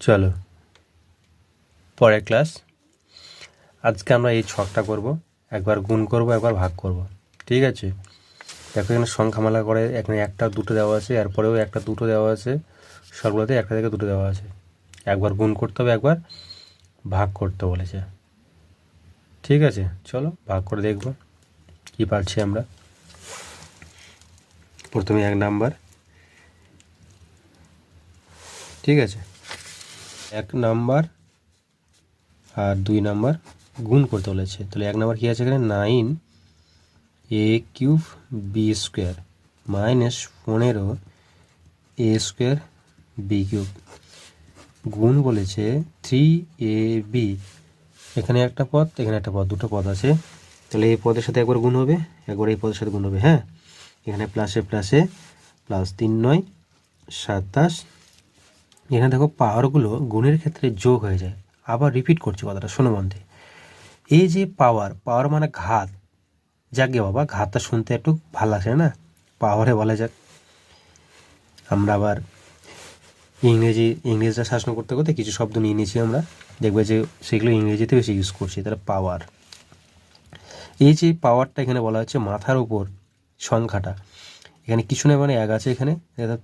চলো, পরের ক্লাস আজকে আমরা এই ছকটা করব, একবার গুণ করব, একবার ভাগ করব, ঠিক আছে? দেখো এখানে সংখ্যামালা করে, এখানে একটা, দুটো দেওয়া আছে, এরপরেও একটা, দুটো দেওয়া আছে সবগুলোতে একটা থেকে দুটো দেওয়া আছে। একবার গুণ করতে হবে, একবার ভাগ করতে বলেছে। ঠিক আছে? চলো, ভাগ করে দেখব কি পারছি আমরা। প্রথমে এক নাম্বার। ঠিক আছে? এক নাম্বার আর দুই নাম্বার গুণ করতে বলেছে। তাহলে এক নাম্বার কী আছে এখানে? Nine A cube B square minus পনেরো এ স্কোয়ার বি কিউব। গুণ বলেছে থ্রি এ বি। এখানে একটা পদ, এখানে একটা পদ, দুটো পদ আছে। তাহলে এই পদের সাথে একবার গুণ হবে, একবার এই পদের সাথে গুণ হবে হ্যাঁ? এখানে প্লাসে প্লাসে প্লাস তিন নয়, সাতাশ এখানে দেখো পাওয়ারগুলো গুণের ক্ষেত্রে যোগ হয়ে যায়। আবার রিপিট করছি কথাটা, শোনো মন দিয়ে। এই যে পাওয়ার পাওয়ার মানে ঘাত। যাকে বাবা, ঘাতটা শুনতে একটু ভালো লাগছে না? পাওয়ারে বলা যাক। আমরা আবার ইংরেজি ইংরেজরা শাসন করতে করতে কিছু শব্দ নিয়ে নিয়েছি আমরা। দেখবে যে সেগুলো ইংরেজিতে বেশি ইউজ করছি, তাহলে পাওয়ার এই যে পাওয়ারটা এখানে বলা হচ্ছে মাথার উপর সংখ্যাটা। এখানে কিছু নেই মানে এক আছে এখানে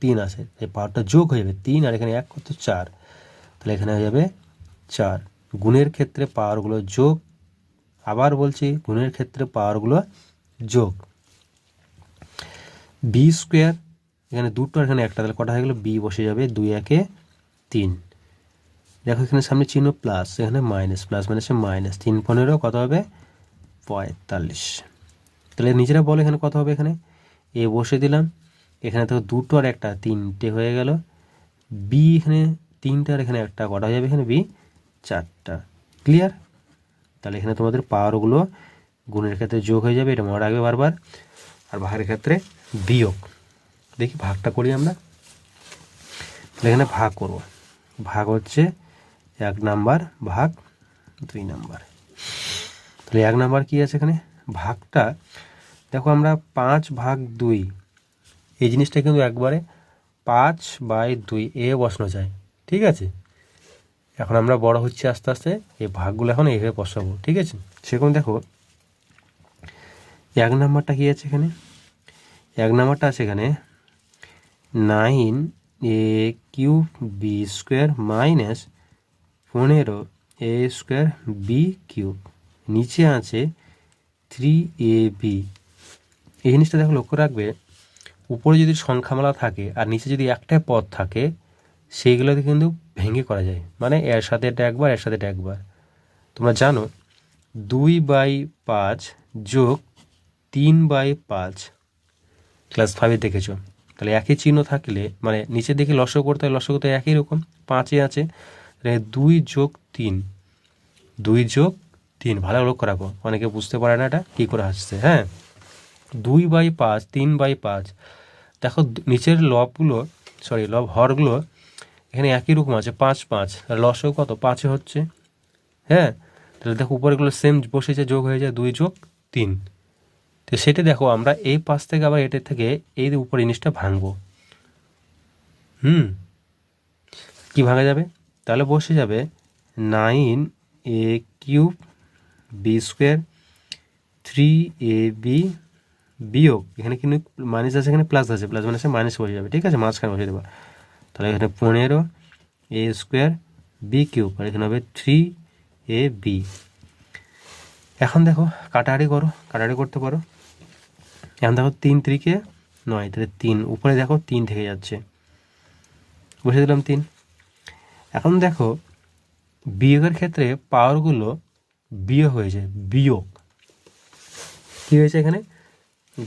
তিন আছে। এই পাওয়ারটা যোগ হয়ে যাবে তিন, আর এখানে এক কত চার। তাহলে এখানে হয়ে যাবে চার। গুণের ক্ষেত্রে পাওয়ারগুলো যোগ, আবার বলছি গুণের ক্ষেত্রে পাওয়ারগুলো যোগ। বি স্কোয়ার এখানে দুটো, এখানে একটা, তাহলে কটা হয়ে গেলো? বি বসে যাবে দুই, একে তিন। দেখো এখানে সামনে চিহ্ন প্লাস এখানে মাইনাস প্লাস মাইনাসে মাইনাস তিন পনেরো, কত হবে? পঁয়তাল্লিশ। তাহলে নিজেরা বলো এখানে কত হবে এখানে? এ বসে দিলাম। এখানে তো দুটো আর একটা, তিনটে হয়ে গেল। বি এখানে তিনটা আর এখানে একটা, কটা হয়ে যাবে এখানে? বি চারটা। ক্লিয়ার তাহলে এখানে তোমাদের পাওয়ারগুলো গুণের ক্ষেত্রে যোগ হয়ে যাবে, এটা মনে রাখবে বারবার। আর ভাগের ক্ষেত্রে বিয়োগ। দেখি ভাগটা করি আমরা। তাহলে এখানে ভাগ করব। ভাগ হচ্ছে এক নাম্বার, ভাগ দুই নাম্বার। তাহলে এক নাম্বার কি আছে এখানে? ভাগটা দেখো আমরা পাঁচ ভাগ দুই। এই জিনিসটা কিন্তু একবারে পাঁচ বাই দুই এ বসানো যায় ঠিক আছে? এখন আমরা বড় হচ্ছে আস্তে আস্তে, এই ভাগগুলো এখন এইভাবে বসাবো, ঠিক আছে? সেরকম দেখো, এক নাম্বারটা কি আছে এখানে? এক নাম্বারটা আছে এখানে nine A cube B square minus পনেরো এ স্কোয়ার বি কিউব। নিচে আছে থ্রি এ বি। এই জিনিসটা দেখো লক্ষ্য রাখবে, উপরে যদি সংখ্যামালা থাকে আর নিচে যদি একটা পদ থাকে, সেইগুলোতে কিন্তু ভেঙে করা যায়। মানে এর সাথে এটা একবার, এর সাথে এটা একবার। তোমরা জানো, দুই বাই পাঁচ যোগ তিন বাই পাঁচ ক্লাস ফাইভে দেখেছ। তাহলে একই চিহ্ন থাকলে মানে নিচে দেখে লসক করতে হয় লসক করতে একই রকম পাঁচে আছে। দুই যোগ তিন, দুই যোগ তিন, ভালো লক্ষ্য রাখো, অনেকে বুঝতে পারে না এটা, কী করে আসছে হ্যাঁ? দুই বাই পাঁচ, তিন বাই পাঁচ। দেখো নিচের লবগুলো সরি লব হরগুলো, এখানে একই রকম আছে, পাঁচ পাঁচ। লসও কত? পাঁচে হচ্ছে। হ্যাঁ? তাহলে দেখো উপরেগুলো সেম বসেছে, যোগ হয়ে যায় দুই যোগ তিন। তো সেটা দেখো, আমরা এই পাশ থেকে আবার এটার থেকে এই উপরে জিনিসটা ভাঙবো। হুম? কি ভাঙা যাবে? তাহলে বসে যাবে nine A cube B square three A B বিয়োগ, এখানে কিন্তু মাইনাস আছে, এখানে প্লাস আছে প্লাস মাইনাসে মাইনাস বসে যাবে, ঠিক আছে? মাঝখানে বসে দেবো। তাহলে এখানে পনেরো এ স্কোয়ার বি কিউব আর এখানে হবে থ্রি এ বি এখন দেখো, কাটাকাটি করো, কাটাকাটি করতে পারো। এখন দেখো তিন ত্রিকে নয়, তাহলে তিন, উপরে দেখো তিন থেকে যাচ্ছে। বসে দিলাম তিন। এখন দেখো, বিয়োগের ক্ষেত্রে পাওয়ারগুলো বিয়োগ হয়েছে, বিয়োগ। কী হয়েছে এখানে?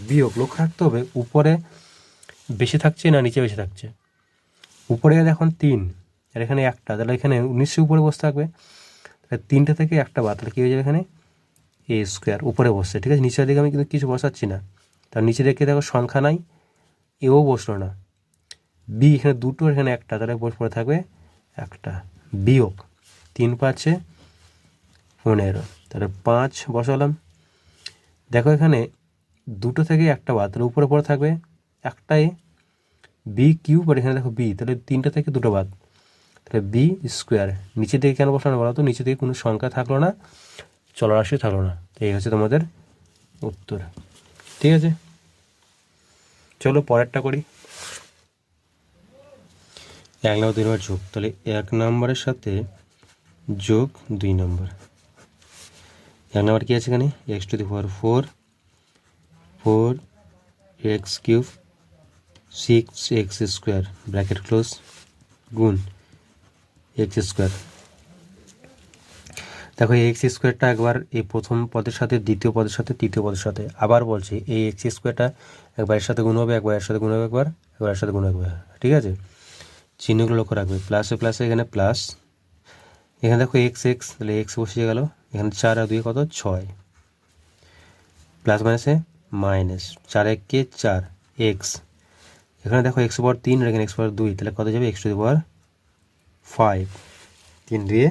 বিয়োগ, লক্ষ্য রাখতে হবে, উপরে বেশি থাকছে না নিচে বেশি থাকছে। উপরে এখন তিন, আর এখানে একটা, তাহলে এখানে নিশ্চয়ই উপরে বসে থাকবে। তাহলে তিনটে থেকে একটা বাদ, তাহলে কী হয়ে যাবে এখানে? এ স্কোয়ার, উপরে বসছে, ঠিক আছে? নিচের দিকে আমি কিন্তু কিছু বসাচ্ছি না। তার নিচে দেখে দেখো সংখ্যা নাই, এও বসল না। বি এখানে দুটো এখানে একটা, তাহলে বসে, পড়ে থাকবে একটা। বিয়োগ, তিন পাঁচে পনেরো, তাহলে পাঁচ বসালাম। দেখো এখানে দুটো থেকে একটা বাদ তাহলে উপরে পড়ে থাকবে, একটাই বি কিউব আর এখানে দেখো বি তাহলে তিনটা থেকে দুটো বাদ তাহলে বি স্কোয়ার নিচে থেকে কেন বসানো বলো তো? নিচে থেকে কোনো সংখ্যা থাকল না, চলরাশি থাকল না, তো এই হচ্ছে তোমাদের উত্তর, ঠিক আছে? চলো পরেরটা করি। এক নম্বর, দুই নম্বর যোগ, তাহলে এক নম্বরের সাথে যোগ দুই নম্বর, এক নম্বর কী আছে এখানে? X to the power four four X cube six X square bracket close গুণ এক্স স্কোয়ার দেখো এই এক্স স্কোয়ারটা একবার এই প্রথম পদের সাথে, দ্বিতীয় পদের সাথে, তৃতীয় পদের সাথে আবার বলছি, এই এক্স স্কোয়ারটা একবার এর সাথে গুণ হবে একবার এর সাথে গুণ হবে, একবার একবার এর সাথে গুণ হবে, ঠিক আছে? চিহ্নগুলো লক্ষ্য রাখবে প্লাসে প্লাসে এখানে প্লাস এখানে দেখো এক্স এক্স তাহলে এক্স বসিয়ে গেল, এখানে চার আর দুই কত? ছয়। প্লাস মাইনাসে মাইনাস চার এককে চার, এক্স। এখানে দেখো এক্স পাওয়ার তিন এখানে এক্স পাওয়ার দুই। তাহলে কত যাবে? X to the power five. তিন দিয়ে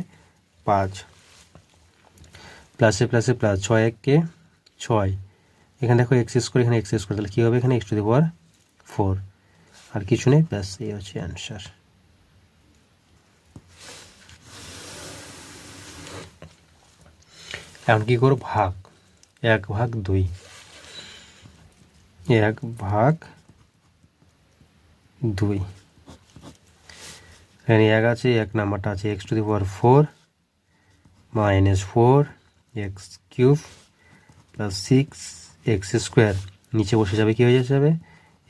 পাঁচ। প্লাসে প্লাসে প্লাস ছয় এককে ছয়। এখানে দেখো এক্স স্কোয়ার, এখানে এক্স স্কোয়ার, তাহলে কী হবে এখানে? X to the power four. আর কিছু নেই, ব্যাস, এই হচ্ছে অ্যান্সার এখন কী করো ভাগ। এক ভাগ দুই। এক ভাগ দুই। এখানে এক আছে, এক নাম্বারটা আছে X to the power four minus four X cube plus six X square নিচে বসে যাবে, কী হয়ে যাবে?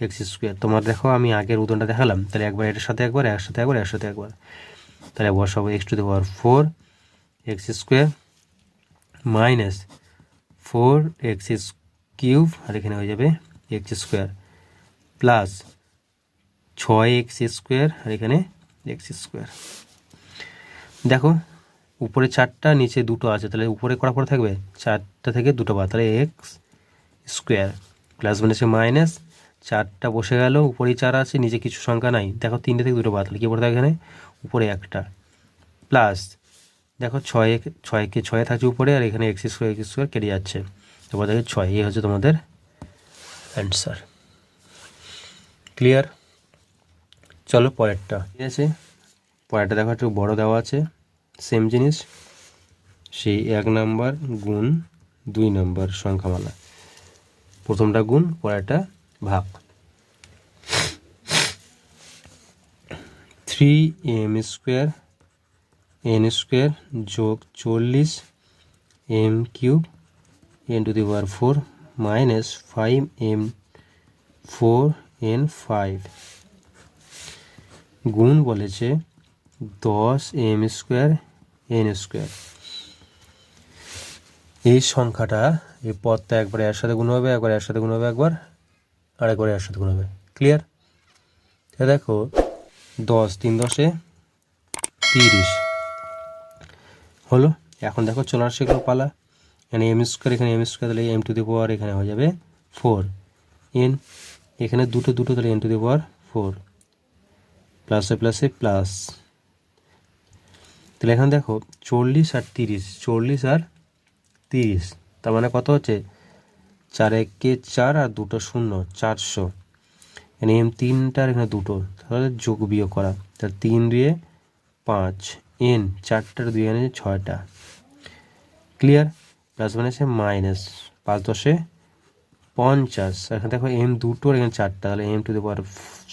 এক্স স্কোয়ার তোমার দেখো, আমি আগের উদাহরণটা দেখালাম। তাহলে একবার এটার সাথে একবার এর সাথে একবার, একসাথে একবার। তাহলে বসাবো X to the power four X square minus four X cube আর এখানে হয়ে যাবে এক্স স্কোয়ার প্লাস ছয় এক্স স্কোয়ার আর এখানে এক্স স্কোয়ার। দেখো, উপরে চারটা, নিচে দুটো আছে, তাহলে উপরে করা পরে থাকবে? চারটা থেকে দুটো বাদ, তাহলে এক্স স্কোয়ার। প্লাস মাইনাসে মাইনাস, চারটা বসে গেল, উপরেই চার আছে, নিচে কিছু সংখ্যা নাই। দেখো, তিনটে থেকে দুটো বাদ, তাহলে কী পড়ে থাকে এখানে? উপরে একটা। প্লাস, দেখো, ছয় ছয়কে ছয় থাকছে উপরে, আর এখানে এক্স স্কোয়ার এক্স স্কোয়ার কেটে যাচ্ছে। তারপর দেখে, ছয় এই হচ্ছে তোমাদের অ্যান্সার ক্লিয়ার চলো পরেরটা। ঠিক আছে। পরেরটা দেখো, একটু বড়ো দেওয়া আছে। সেম জিনিস। সেই এক নাম্বার গুণ দুই নাম্বার সংখ্যামালা। প্রথমটা গুণ, পরেরটা ভাগ। Three M square N square যোগ চল্লিশ M cube N to the power four N five গুণ বলেছে দশ এম স্কোয়ার এন স্কোয়ার এই সংখ্যাটা এই পদটা একবার এর সাথে গুণ হবে, একবার এর সাথে গুণ হবে, একবার আর একবার এর সাথে গুণ হবে। ক্লিয়ার দেখো, দশ তিন দশে তিরিশ। হলো? এখন দেখো চলে আসছে পালা। এখানে এম স্কোয়ার এখানে এম স্কোয়ার তাহলে এম টু দি পাওয়ার এখানে হয়ে যাবে ফোর এন এখানে দুটো দুটো, তাহলে N to the power four প্লাসে প্লাসে প্লাস তাহলে এখানে দেখো, চল্লিশ আর তিরিশ, চল্লিশ আর তিরিশ, তার মানে কত হচ্ছে? চার একে চার আর দুটো শূন্য, চারশো। এখানে এম তিনটা আর এখানে দুটো, তাহলে যোগ বিয়োগ করা। তাহলে তিন দুয়ে পাঁচ। এন চারটার দুই এনে ছয়টা। ক্লিয়ার প্লাস মানে সে মাইনাস পাঁচ দশে পঞ্চাশ। এখানে দেখো এম দুটো আর এখানে চারটা। তাহলে M to the power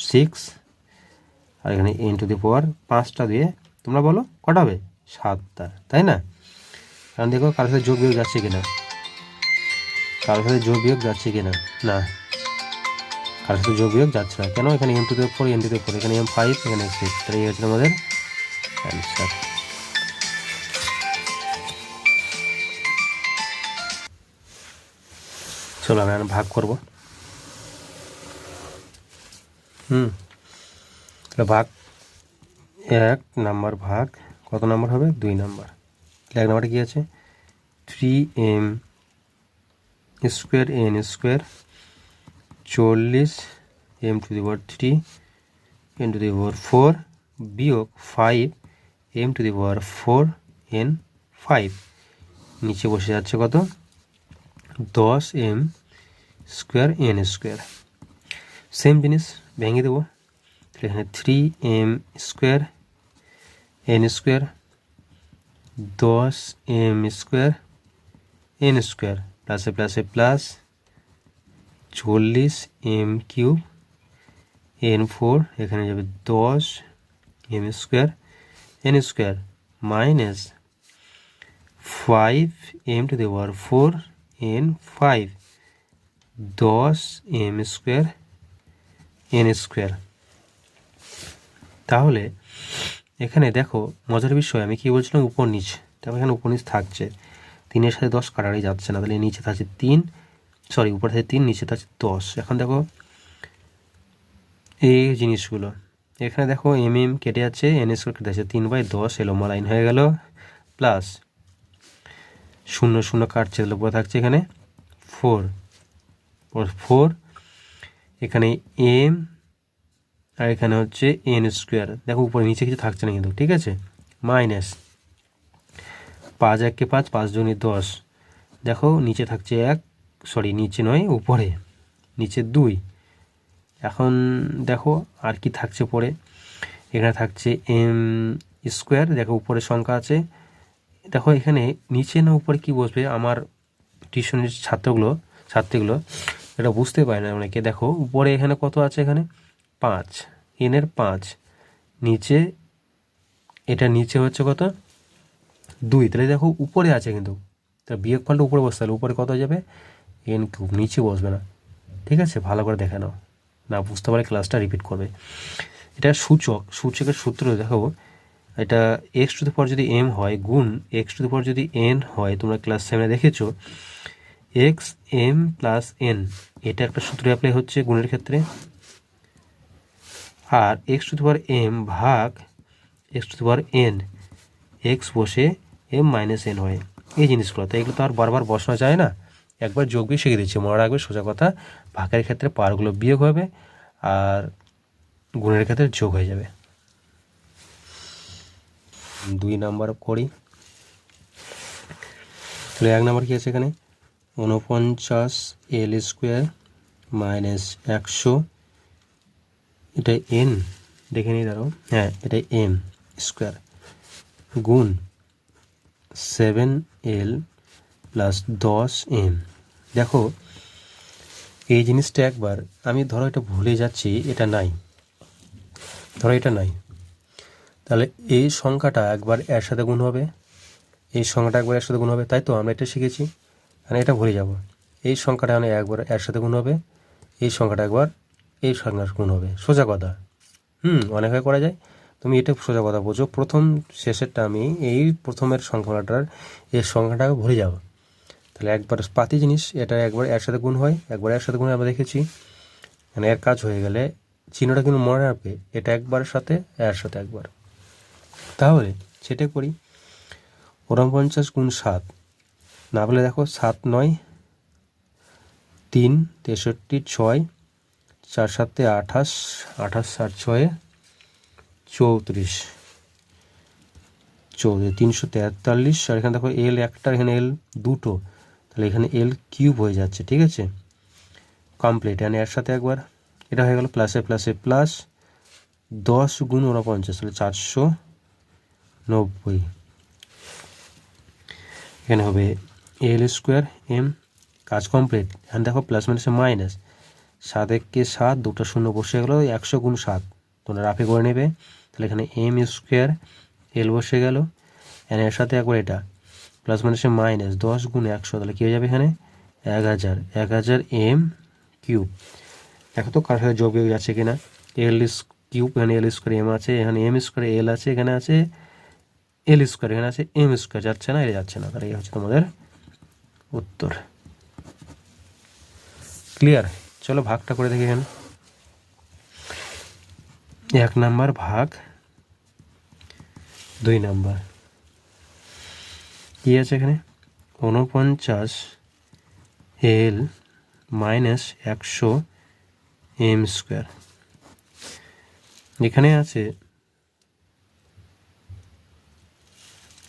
six আর এখানে এম টু দি পাওয়ার পাঁচটা দিয়ে তোমরা বলো কটা হবে সাতটা, তাই না? কারণ দেখো কারোর সাথে যোগ বিয়োগ যাচ্ছে কিনা। কারোর সাথে যোগ বিয়োগ যাচ্ছে কিনা? না। কারোর সাথে যোগ বিয়োগ যাচ্ছে না। কেন? এখানে M to the four M to the four এখানে এম ফাইভ এখানে সিক্স তাহলে এই হচ্ছে আমাদের অ্যান্সার চলো আমি এখন ভাগ করব। হুম। তাহলে ভাগ এক নাম্বার ভাগ, কত নাম্বার হবে? দুই নাম্বার। এক নাম্বারটা কী আছে? Three M square N square চল্লিশ M to the power three N to the power four বিয়োগ five M to the power four N five. নিচে বসে যাচ্ছে কত? দশ M square N square. Same জিনিস, ভেঙে দেবো। এখানে three M square, N square, দশ এম স্কোয়ার, এন স্কোয়ার। প্লাসে প্লাসে প্লাস চল্লিশ এম কিউব, এন ফোর, এখানে যাবে দশ M square, N square, minus five M to the power four N five দশ এম স্কোয়ার এন স্কোয়ার তাহলে, এখানে দেখো, মজার বিষয়, আমি কি বলছিলাম? উপর নিচ। তারপর এখানে উপর থাকছে। তিনের সাথে দশ কাটারি যাচ্ছে না, তাহলে নিচে থাকছে তিন সরি উপর থেকে তিন, নিচে থাকছে দশ। এখন দেখো, এই জিনিসগুলো। এখানে দেখো এম এম কেটে যাচ্ছে এন স্কোয়ার কেটে যাচ্ছে, তিন বাই দশ এলো লাইন হয়ে গেল প্লাস শূন্য শূন্য কাটছে তাহলে উপরে থাকছে এখানে? ফোর ফোর এখানে এম আর এখানে হচ্ছে এন স্কোয়ার দেখো উপরে, নিচে কিছু থাকছে না কিন্তু, ঠিক আছে? মাইনাস পাঁচ এককে পাঁচ পাঁচ জনে দশ। দেখো, নিচে থাকছে এক সরি নিচে নয়, উপরে। নিচে দুই। এখন দেখো আর কি থাকছে পরে। এখানে থাকছে এম স্কোয়ার দেখো উপরে সংখ্যা আছে। দেখো, এখানে নিচে না উপরে কি বসবে? আমার টিউশনের ছাত্রগুলো, ছাত্রীগুলো এটা বুঝতে পারে না অনেকে। দেখো, উপরে এখানে কত আছে এখানে? পাঁচ। এনের পাঁচ। নিচে, এটা নিচে হচ্ছে কত? দুই। তাহলে দেখো, উপরে আছে কিন্তু। তা বিয়োগ ফলটা উপরে বসতে হবে। উপরে কত যাবে? N cube. নিচে বসবে না। ঠিক আছে? ভালো করে দেখে নাও। না, বুঝতে পারে ক্লাসটা রিপিট করবে। এটা সূচক। সূচকের সূত্র দেখো। এটা এক্স টু দি পর যদি এম হয়, গুণ এক্স টু দি পর যদি এন হয়, তোমরা ক্লাস সেভেনে দেখেছ এক্স এম প্লাস এন এটা একটা সূত্র অ্যাপ্লাই হচ্ছে গুণের ক্ষেত্রে। আর x to the power m ভাগ x to the power n x বসে এম মাইনাস এন হয়। এই জিনিসগুলো, তো এগুলো তো আর বারবার বসানো যায় না। একবার যোগ বিয়োগ শিখে দিচ্ছে, মনে রাখবে সোজা কথা, ভাগের ক্ষেত্রে পারগুলো বিয়োগ হবে, আর গুণের ক্ষেত্রে যোগ হয়ে যাবে। দুই নাম্বার করি। তাহলে এক নাম্বার কী আছে এখানে? ঊনপঞ্চাশ এল স্কোয়ার মাইনাস একশো। এটা এন। দেখে নিই দাঁড়ো হ্যাঁ এটা এম স্কোয়ার। গুণ সেভেন এল প্লাস দশ এম দেখো, এই জিনিসটা একবার, আমি ধরো এটা ভুলে যাচ্ছি, এটা নাই। ধরো এটা নাই। তাহলে এই সংখ্যাটা একবার এর সাথে গুণ হবে। এই সংখ্যাটা একবার এর সাথে গুণ হবে, তাই তো আমরা এটা শিখেছি। মানে এটা ভুলে যাব। এই সংখ্যাটা মানে একবার এর সাথে গুণ হবে এই সংখ্যাটা একবার এই সংখ্যার গুণ হবে। সোজা কথা। হুম অনেকভাবে করা যায়। তুমি এটা সোজা কথা বোঝো। প্রথম শেষেরটা আমি এই প্রথমের সংখ্যাটার এর সংখ্যাটাকে ভুলে যাব। তাহলে একবার পাতি জিনিস, এটা একবার এর সাথে গুণ হয়, একবার এর সাথে গুণ আমরা দেখেছি। মানে এর কাজ হয়ে গেলে চিহ্নটা কিন্তু মনে রাখবে, এটা একবারের সাথে, এর সাথে একবার। তাহলে সেটা করি। ঊনপঞ্চাশ গুণ সাত, না বলে দেখো সাত নয়, তিন, তেষট্টি ছয়, চার সাতে আঠাশ আঠাশ ষাট ছয়ে, চৌত্রিশ। চৌত্রিশ তিনশো তেতাল্লিশ, আর এখানে দেখো এল একটা, এখানে এল দুটো, তাহলে এখানে এল কিউব হয়ে যাচ্ছে, ঠিক আছে? কমপ্লিট এখানে এর সাথে একবার, এটা হয়ে গেল প্লাসে প্লাসে প্লাস দশ গুণ ঊনপঞ্চাশ তাহলে চারশো নব্বই। এখানে হবে এল স্কোয়ার এম, কাজ কমপ্লিট। এখানে দেখো প্লাস মাইনাসে মাইনাস সাত এককে সাত, দুটো শূন্য বসে গেলো, একশো গুণ সাত। তোমরা রাফে করে নেবে। তাহলে এখানে এম স্কোয়ার এল বসে গেল। এর সাথে একবার এটা। প্লাস মাইনাসে মাইনাস দশ গুণ একশো। তাহলে কী হয়ে যাবে এখানে? এক হাজার। এক হাজার এম কিউব। দেখো তো কার সাথে যোগ যাচ্ছে কিনা। এল কিউব, এখানে এল স্কোয়ার এম আছে, এখানে এম স্কোয়ার এল আছে, এখানে আছে এল স্কোয়ার এখানে আছে এম স্কোয়ার যাচ্ছে না এটা যাচ্ছে না। তাহলে এই হচ্ছে তোমাদের উত্তর। ক্লিয়ার চলো ভাগটা করে দেখি এখানে। এক নাম্বার ভাগ, দুই নাম্বার। কি আছে এখানে? ঊনপঞ্চাশ এল মাইনাস একশো এম স্কোয়ার এখানে আছে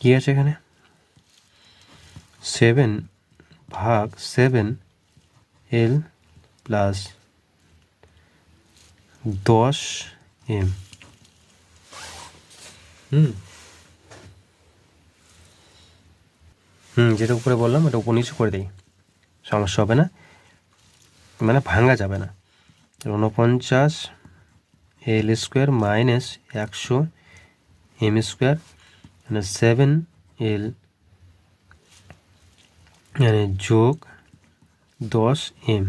কী আছে এখানে? সেভেন ভাগ সেভেন এল প্লাস দশ এম হুম। হুম, যেটা উপরে বললাম, এটা উপর নিচু করে দিই। সমস্যা হবে না। মানে ভাঙা যাবে না। ঊনপঞ্চাশ এল স্কোয়ার মাইনাস একশো এম স্কোয়ার মানে সেভেন এল মানে যোগ দশ এম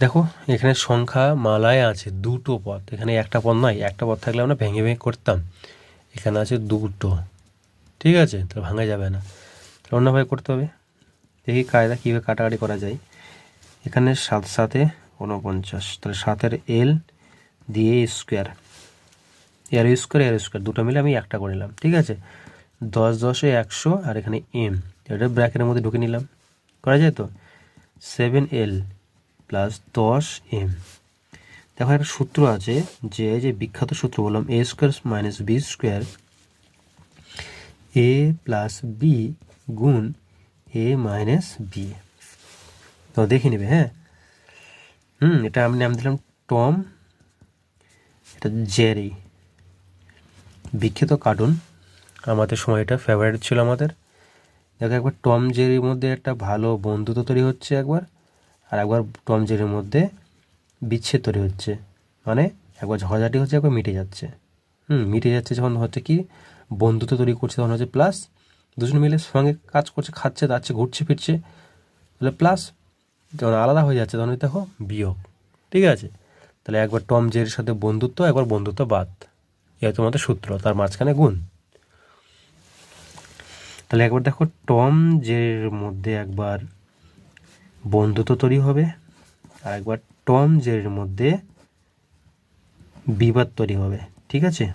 দেখো, এখানে সংখ্যা মালায় আছে দুটো পথ এখানে একটা পথ নয়, একটা পথ থাকলে আমরা ভেঙে ভেঙে করতাম। এখানে আছে দুটো। ঠিক আছে? তো ভাঙা যাবে না। অন্যভাবে করতে হবে। দেখি কায়দা কীভাবে কাটাকাটি করা যায়। এখানে সাত সাথে ঊনপঞ্চাশ। তাহলে সাতের এল দিয়ে স্কোয়ার এর স্কোয়ার এর স্কোয়ার দুটো মিলে আমি একটা করে নিলাম, ঠিক আছে? দশ, দশে একশো আর এখানে এম এটা ব্র্যাকেটের মধ্যে ঢুকে নিলাম, করা যায় তো? সেভেন এল প্লাস দশ এম দেখো একটা সূত্র আছে, যে যে বিখ্যাত সূত্র বললাম a square minus b square a plus b গুণ এ মাইনাস বি তো দেখে নেবে হ্যাঁ? হুম, এটা আমি নাম দিলাম টম এটা জেরি বিখ্যাত কার্টুন। আমাদের সময় এটা ফেভারিট ছিল আমাদের। দেখো একবার টম জেরির মধ্যে একটা ভালো বন্ধুত্ব তৈরি হচ্ছে একবার, আর একবার টম জেরির মধ্যে বিচ্ছেদ তৈরি হচ্ছে। মানে একবার ঝগড়াটি হচ্ছে, একবার মিটে যাচ্ছে। হুম, মিটে যাচ্ছে যখন হচ্ছে কি বন্ধুত্ব তৈরি করছে, তখন হচ্ছে প্লাস দুজন মিলে সঙ্গে কাজ করছে, খাচ্ছে, দাচ্ছে, ঘুরছে, ফিরছে। তাহলে প্লাস যখন আলাদা হয়ে যাচ্ছে, তখন দেখো বিয়োগ। ঠিক আছে? তাহলে একবার টম জেরির সাথে বন্ধুত্ব, একবার বন্ধুত্ব বাদ। এই তোমাদের সূত্র, তার মাঝখানে গুণ। তাহলে একবার দেখো, টম জেরির মধ্যে একবার বন্ধুত্ব তৈরি হবে, আর একবার টম জেরির মধ্যে বিবাদ তৈরি হবে, ঠিক আছে?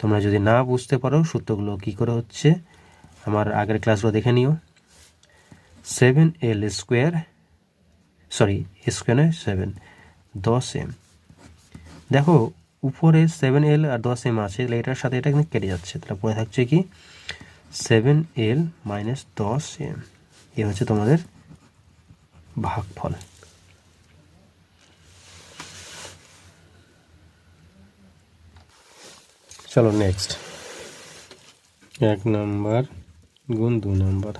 তোমরা যদি না বুঝতে পারো সূত্রগুলো কী করে হচ্ছে, আমার আগের ক্লাসগুলো দেখে নিও। Seven l square, sorry square নয়, সেভেন, দশ এম। দেখো উপরে সেভেন এল আর দশ এম আছে, তাহলে এটার সাথে এটা কিন্তু কেটে যাচ্ছে। তাহলে পরে থাকছে কি? সেভেন এল মাইনাস দশ এম এ হচ্ছে তোমাদের ভাগফল। চলো নেক্সট এক নাম্বার গুণ দু নাম্বার।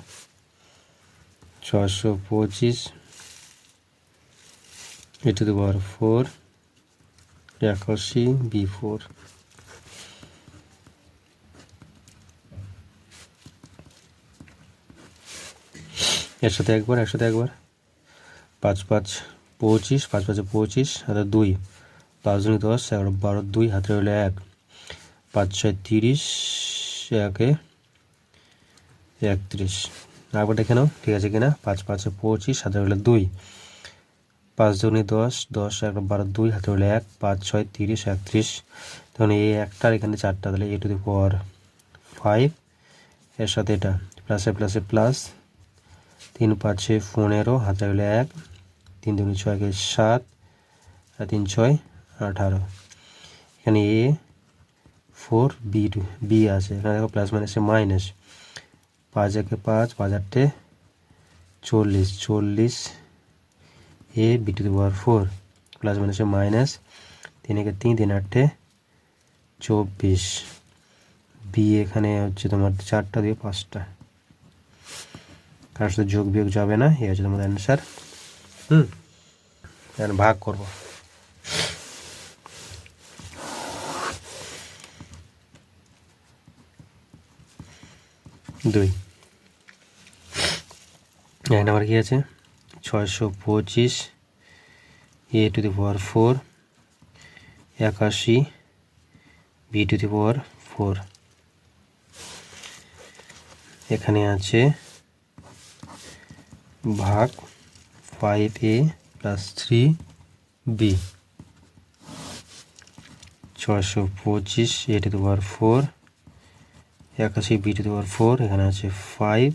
ছশো পঁচিশ a to the power four একাশি বি ফোর এর সাথে একবার, একসাথে একবার। পাঁচ পাঁচ পঁচিশ, পাঁচ পাঁচে পঁচিশ, হাতে দুই। পাঁচ দুই দশ, এগারো বারো দুই, হাতে রইল এক। পাঁচ ছয় তিরিশ, একে একত্রিশ। একবার দেখে নাও, ঠিক আছে কিনা? পাঁচ পাঁচে পঁচিশ, হাতে রইল দুই। পাঁচ দুগুনি দশ দশ এক বারো দুই, হাতে রইল এক, পাঁচ ছয় তিরিশ, একত্রিশ। তখন এই একটার এখানে চারটা, তাহলে এ টু দি পাওয়ার ফাইভ। এর সাথে এটা প্লাসে প্লাসে প্লাস তিন পাঁচে পনেরো, হাতে রইল এক। তিন দুগুনি ছয়কে সাত, আর তিন ছয় আঠারো। এখানে a four, b two, b আছে। এখানে দেখো প্লাস মাইনাসে মাইনাস পাঁচ একে পাঁচ পাঁচ আটটে চল্লিশ চল্লিশ a b to the power four plus মাইনাসে মাইনাস তিন একে তিন তিন আটটে চব্বিশ। বি এখানে হচ্ছে তোমার চারটা দিয়ে পাঁচটা। কার সাথে যোগ বিয়োগ যাবে না, এই হচ্ছে তোমাদের অ্যান্সার হুম। এখন ভাগ করব। দুই। এক নাম্বার কী আছে? ছয়শো পঁচিশ a to the power four একাশি b to the power four এখানে আছে ভাগ five a plus three b ছয়শো পঁচিশ a to the power four একাশি b to the power four এখানে আছে five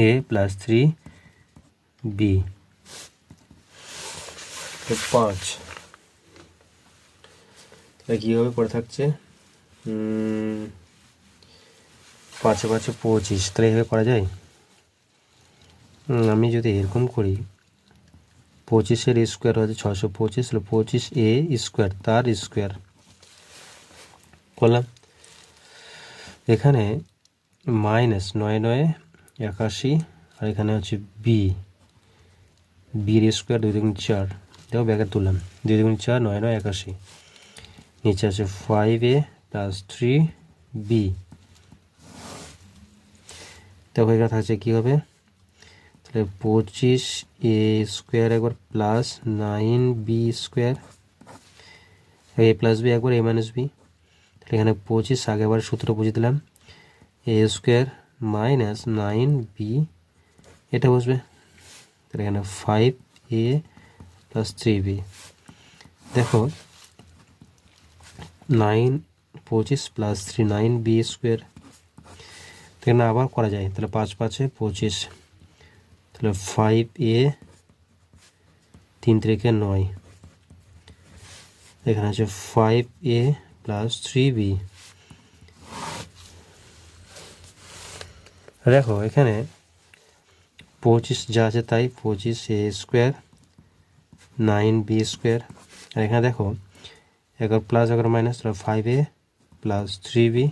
a plus three b পাঁচ। তাহলে কীভাবে পড়ে থাকছে? পাঁচে পাঁচে পঁচিশ, তাহলে এভাবে করা যায়? আমি যদি এরকম করি, পঁচিশের স্কোয়ার হচ্ছে ছশো পঁচিশ, তাহলে পঁচিশ এ স্কোয়ার, তার স্কোয়ার। করলাম। এখানে মাইনাস নয় নয়, একাশি, আর এখানে হচ্ছে বি। বির স্কোয়ার দুই দুগুণ চার। দেখো ব্যাকেট তুললাম। দুই দুগুণ চার, নয় নয়, একাশি। নিচে আছে five a plus three b দেখো এখানে থাকছে কী হবে? তাহলে পঁচিশ এ স্কোয়ার একবার plus nine b square a plus b একবার এ মাইনাস বি তাহলে এখানে পঁচিশ আগেবার সূত্র বুঝে দিলাম। A square minus nine b এটা বসবে। তাহলে এখানে five a plus three b দেখো নাইন পঁচিশ plus three nine b square এখানে আবার করা যায়, তাহলে পাঁচ পাঁচে পঁচিশ। তাহলে ফাইভ এ তিন থেকে নয়। এখানে আছে five a plus three b দেখো, এখানে পঁচিশ যা আছে তাই পঁচিশ a square, nine b square. আর এখানে দেখো, এগারো প্লাস এগারো মাইনাস তাহলে five a plus three b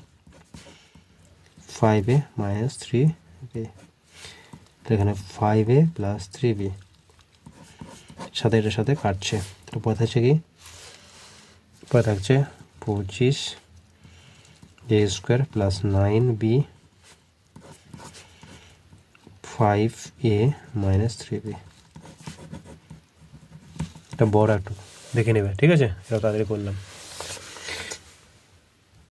five a minus three b এখানে five a plus three b সাথে এটার সাথে কাটছে। তো পথ আছে কি? পথ থাকছে পঁচিশ a square plus nine b five a minus three b এটা বড় একটু। দেখে নেবে, ঠিক আছে? এটা তাড়াতাড়ি করলাম।